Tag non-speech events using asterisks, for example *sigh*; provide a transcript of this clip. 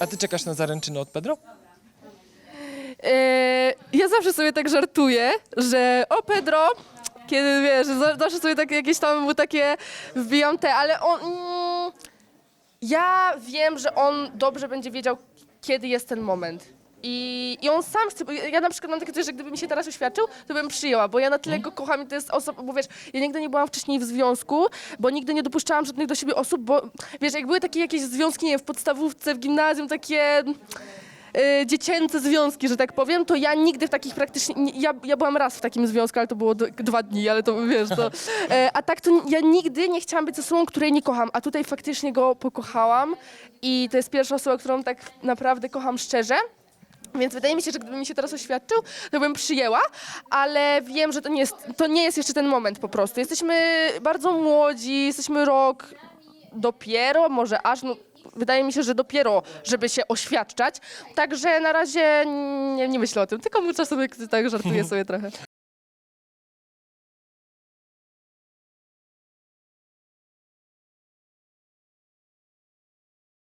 A ty czekasz na zaręczyny od Pedro? E, ja zawsze sobie tak żartuję, że o Pedro, kiedy wiesz, za- zawsze sobie tak jakieś tam mu takie wbijam te, ale on... Mm, ja wiem, że on dobrze będzie wiedział, kiedy jest ten moment. I, I on sam chce, bo ja ja na przykład mam takie coś, że gdyby mi się teraz oświadczył, to bym przyjęła, bo ja na tyle go kocham i to jest osoba, bo wiesz, ja nigdy nie byłam wcześniej w związku, bo nigdy nie dopuszczałam żadnych do siebie osób, bo wiesz, jak były takie jakieś związki, nie wiem, w podstawówce, w gimnazjum, takie y, dziecięce związki, że tak powiem, to ja nigdy w takich praktycznie, nie, ja, ja byłam raz w takim związku, ale to było do, dwa dni, ale to wiesz, to, *laughs* e, a tak to ja nigdy nie chciałam być osobą, której nie kocham, a tutaj faktycznie go pokochałam i to jest pierwsza osoba, którą tak naprawdę kocham szczerze. Więc wydaje mi się, że gdyby mi się teraz oświadczył, to bym przyjęła, ale wiem, że to nie jest, to nie jest jeszcze ten moment po prostu. Jesteśmy bardzo młodzi, jesteśmy rok dopiero, może aż, no, wydaje mi się, że dopiero, żeby się oświadczać. Także na razie nie, nie myślę o tym, tylko muszę sobie tak żartuję *laughs* sobie trochę.